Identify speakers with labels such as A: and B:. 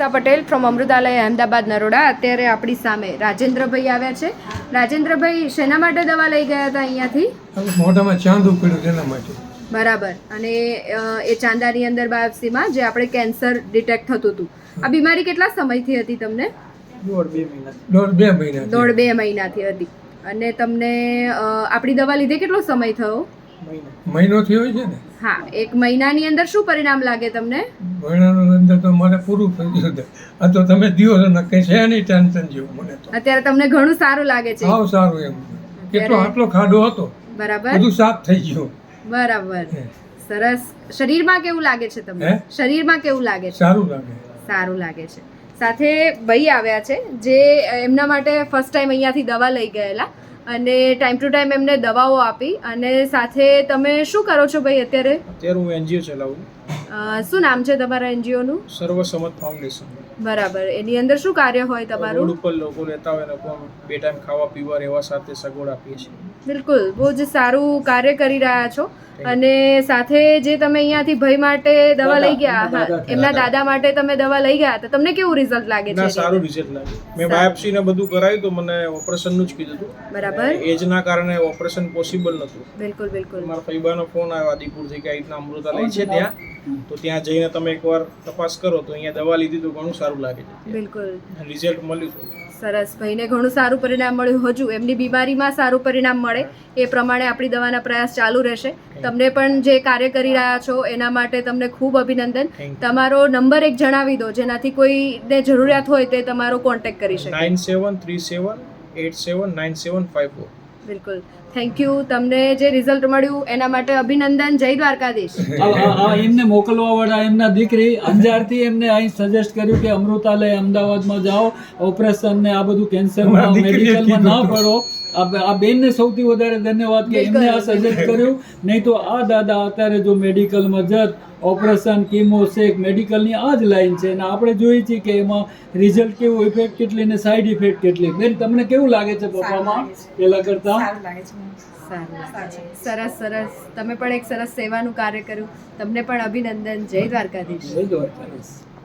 A: દીક્ષા Patel from Amrutalay Ahmedabad Naroda. અત્યારે આપણી સામે રાજેન્દ્રભાઈ આવ્યા છે. રાજેન્દ્રભાઈ શેના માટે દવા લઈ ગયા હતા અહીંયાથી?
B: મોઢામાં ચાંદ પડ્યું તેના માટે.
A: બરાબર. અને એ ચાંદાની અંદર બાયોપ્સીમાં જે આપણે કેન્સર ડિટેક્ટ થતું હતું. આ બીમારી કેટલા સમયથી હતી તમને?
B: દોઢ બે મહિના.
A: દોઢ બે મહિનાથી. હતી. અને તમને આપણી દવા લીધે કેટલો સમય થયો?
B: મહિનો. થયો છે ને?
A: હા એક મહિનાની અંદર શું પરિણામ લાગે તમને?
B: મહિનાનો અંદર તો મને પૂરું થઈ ગયું છે. આ તો તમે દિયો છો ને કઈ છે નહીં ટેન્શન જેવું મને તો.
A: અત્યારે તમને ઘણું સારું લાગે છે.
B: સાવ સારું એમ. કેટલો આટલો ખાડો હતો.
A: બરાબર.
B: બધું સાફ થઈ ગયું.
A: બરાબર. સરસ. શરીરમાં કેવું લાગે છે તમને? શરીરમાં કેવું લાગે છે?
B: સારું લાગે.
A: સારું લાગે છે. સાથે ભાઈ આવ્યા છે જે એમના માટે ફર્સ્ટ ટાઈમ અહીંયાથી દવા લઈ ગયેલા. અને ટાઈમ ટુ ટાઈમ એમને દવાઓ આપી અને સાથે તમે શું કરો છો ભાઈ અત્યારે?
C: અત્યારે હું એનજીઓ ચલાવું
A: શું નામ છે તમારા એનજીઓનું?
C: સર્વસંમત ફાઉન્ડેશન.
A: બરાબર. એની અંદર શું કાર્ય હોય
C: રોડ
A: તમારું
C: ઉપર લોકો રહેતા હોય લોકો બે ટાઈમ ખાવા પીવા રહેવા સાથે સગવડ આપીએ છીએ.
A: બિલકુલ. બહુ જ સારું કાર્ય કરી રહ્યા છો. અને સાથે જે તમે અહીંયાથી ભાઈ માટે દવા લઈ ગયા એમના દાદા. માટે તમે દવા લઈ ગયા તો તમને કેવું રિઝલ્ટ લાગે છે
C: સારું રિઝલ્ટ લાગે. મેં બાયોપ્સી ને બધું કરાયું તો મને ઓપરેશનનું જ કીધું હતું.
A: બરાબર.
C: એજના કારણે ઓપરેશન પોસિબલ નહોતું.
A: બિલકુલ બિલકુલ.
C: મારા ફૈબાનો ફોન આવ્યો આદિપુરથી કે આ રીતના અમૃતાલય છે ત્યાં. તો ત્યાં જઈને તમે એકવાર તપાસ કરો તો અહીંયા દવા લીધી તો ઘણું સારું લાગે છે
A: બિલકુલ.
C: રિઝલ્ટ મળ્યું છે.
A: સરસ ભાઈને ઘણું સારું પરિણામ મળ્યું. હજુ એમની બીમારીમાં સારું પરિણામ મળે. એ પ્રમાણે આપણી દવાના પ્રયાસ ચાલુ રહેશે. તમને પણ જે કાર્ય કરી રહ્યા છો એના માટે તમને ખૂબ અભિનંદન. તમારો નંબર એક જણાવી દો જેનાથી કોઈને જરૂરિયાત હોય તે તમારો કોન્ટેક્ટ કરી શકે.
C: Nine seven three seven eight seven nine seven five four
A: બિલકુલ. થેન્ક યુ તમને જે રિઝલ્ટ મળ્યું એના માટે અભિનંદન. જય દ્વારકાધીશ.
D: એમને મોકલવા વાળા એમના દીકરી અંજારથી એમને અહીં સજેસ્ટ કર્યું કે અમૃતાલય અમદાવાદમાં જાઓ. ઓપરેશન ને આ બધું કેન્સરમાં મેડિકલમાં ના પડો. આ બેનને સૌથી વધારે ધન્યવાદ કે એમને આ સજેસ્ટ કર્યું. નહીં તો આ દાદા અત્યારે જો મેડિકલમાં જત ઓપરેશન કીમો શેક મેડિકલની આ જ લાઈન છે. અને આપણે જોઈએ છીએ કે એમાં રિઝલ્ટ કેવું ઇફેક્ટ કેટલી ને સાઈડ ઇફેક્ટ કેટલી. બેન તમને કેવું લાગે છે પપ્પામાં? પેલા કરતા?
A: સરસ સરસ. તમે પણ એક સરસ સેવાનું કાર્ય કર્યું. તમને પણ અભિનંદન. જય દ્વારકાધીશ.
D: જય દ્વારકાધીશ.